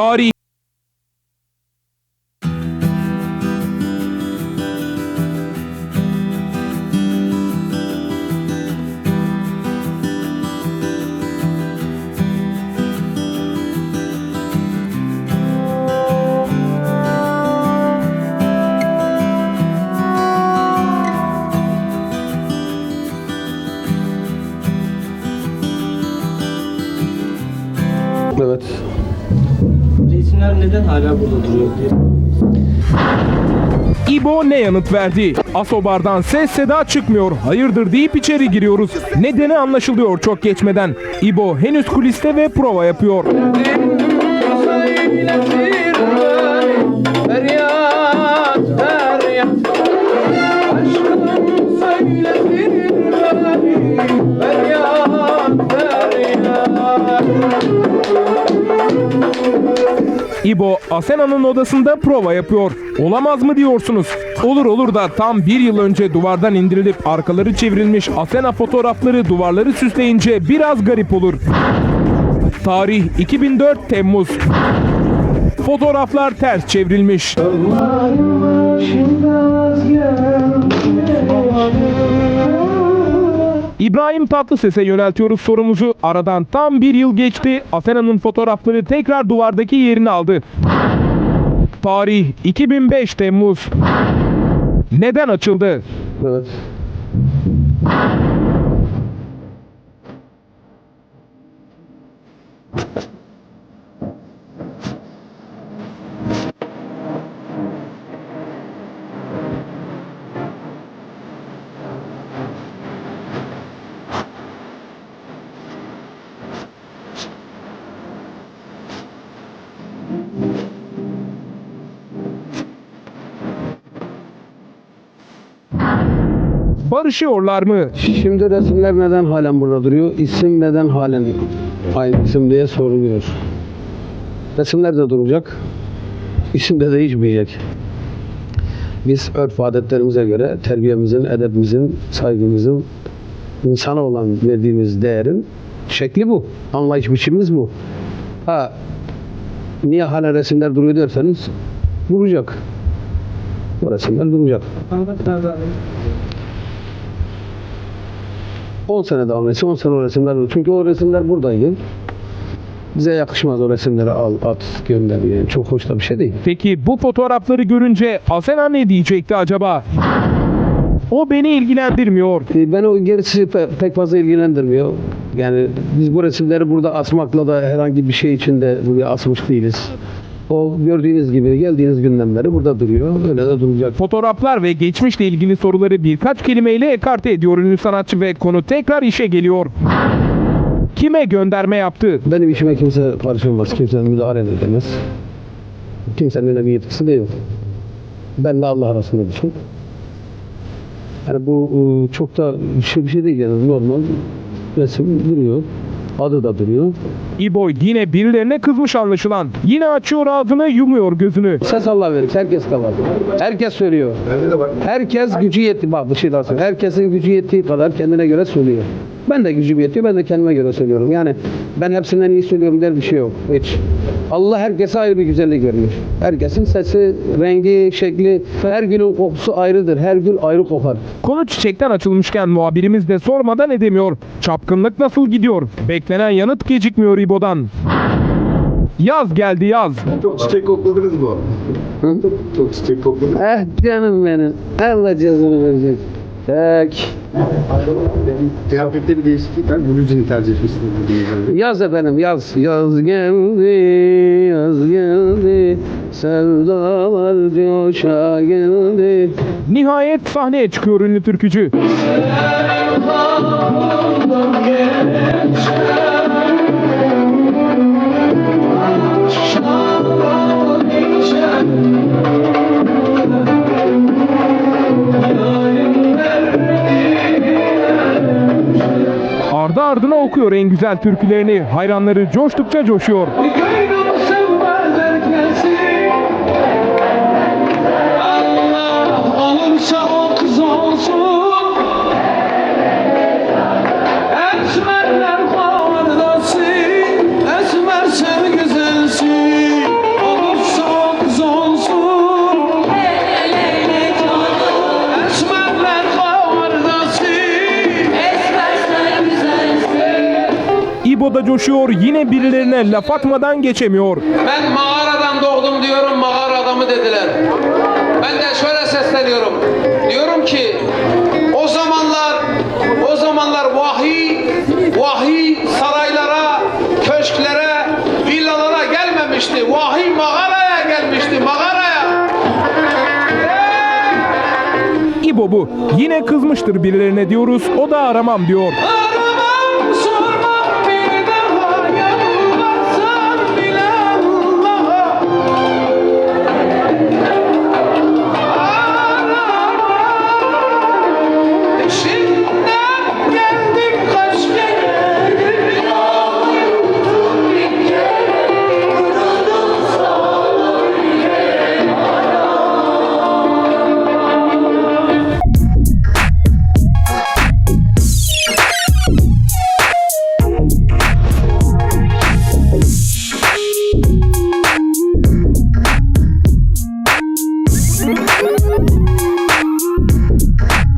Tarih Evet. Resimler neden hala burada duruyor diye. İbo ne yanıt verdi? Asobar'dan ses seda çıkmıyor. Hayırdır deyip içeri giriyoruz. Nedeni anlaşılıyor çok geçmeden. İbo henüz kuliste ve prova yapıyor. İbo Asena'nın odasında prova yapıyor. Olamaz mı diyorsunuz? Olur olur da tam bir yıl önce duvardan indirilip arkaları çevrilmiş Asena fotoğrafları duvarları süsleyince biraz garip olur. Tarih 2004 Temmuz. Fotoğraflar ters çevrilmiş. İbrahim Tatlıses'e yöneltiyoruz sorumuzu. Aradan tam bir yıl geçti. Asena'nın fotoğrafları tekrar duvardaki yerini aldı. Tarih 2005 Temmuz. Neden açıldı? Evet. Barışıyorlar mı? Şimdi resimler neden halen burada duruyor? İsim neden halen aynı isim diye soruluyor. Resimler de duracak. İsim de değişmeyecek. Biz örf adetlerimize göre terbiyemizin, edebimizin, saygımızın, insana olan verdiğimiz değerin şekli bu. Anlayış biçimimiz bu. Ha, niye hala resimler duruyor derseniz duracak. Bu resimler duracak. 10 sene devam etse 10 sene o resimler olur. Çünkü o resimler buradaydı. Bize yakışmaz o resimleri al, at, gönder. Yani çok hoş da bir şey değil. Peki bu fotoğrafları görünce Asena ne diyecekti acaba? O beni ilgilendirmiyor. E, Ben o gerisi pe- pek fazla ilgilendirmiyor. Yani biz bu resimleri burada asmakla da herhangi bir şey için de buraya asmış değiliz. O gördüğünüz gibi geldiğiniz günden beri burada duruyor. Öyle de duracak. Fotoğraflar ve geçmişle ilgili soruları birkaç kelimeyle ekarte ediyor ünlü sanatçı ve konu tekrar işe geliyor. Kime gönderme yaptı? Benim işime kimse karışılmaz. Kimsenin müdahale edemez. Kimsenin öyle bir yetkisi de yok. Ben de Allah arasında şey. Yani bu e, çok da şey bir şey değil yani normal resim duruyor. Adı da duruyor. İboy yine birilerine kızmış anlaşılan. Yine açıyor ağzını yumuyor gözünü. Ses Allah verir. Herkes de var. Herkes söylüyor. Herkes gücü yetti. Bak bir şey daha söyleyeyim. Herkesin gücü yettiği kadar kendine göre söylüyor. Ben de gücüm yetiyor. Ben de kendime göre söylüyorum. Yani ben hepsinden iyi söylüyorum der bir şey yok. Hiç. Allah herkese ayrı bir güzellik vermiş. Herkesin sesi, rengi, şekli, her gülün kokusu ayrıdır. Her gül ayrı kokar. Konu çiçekten açılmışken muhabirimiz de sormadan edemiyor. Çapkınlık nasıl gidiyor? Beklenen yanıt gecikmiyor İbo'dan. Yaz geldi yaz. Çok çiçek kokladınız mı? Hı? Çok çiçek kokladınız? Eh canım benim. Allah cezanı verecek. Tek. Kıyafetleri değişiklikten bu yüzünü tercih etmişsiniz. Yaz efendim yaz. Yaz geldi, yaz geldi. Sevdalar coşa geldi. Nihayet sahneye çıkıyor ünlü türkücü. Ardı okuyor en güzel türkülerini. Hayranları coştukça coşuyor. İbo da coşuyor yine birilerine laf atmadan geçemiyor. Ben mağaradan doğdum diyorum, mağara adamı dediler. Ben de şöyle sesleniyorum. Diyorum ki o zamanlar o zamanlar vahiy vahiy saraylara, köşklere, villalara gelmemişti. Vahiy mağaraya gelmişti, mağaraya. İbo bu. Yine kızmıştır birilerine diyoruz. O da aramam diyor. Aramam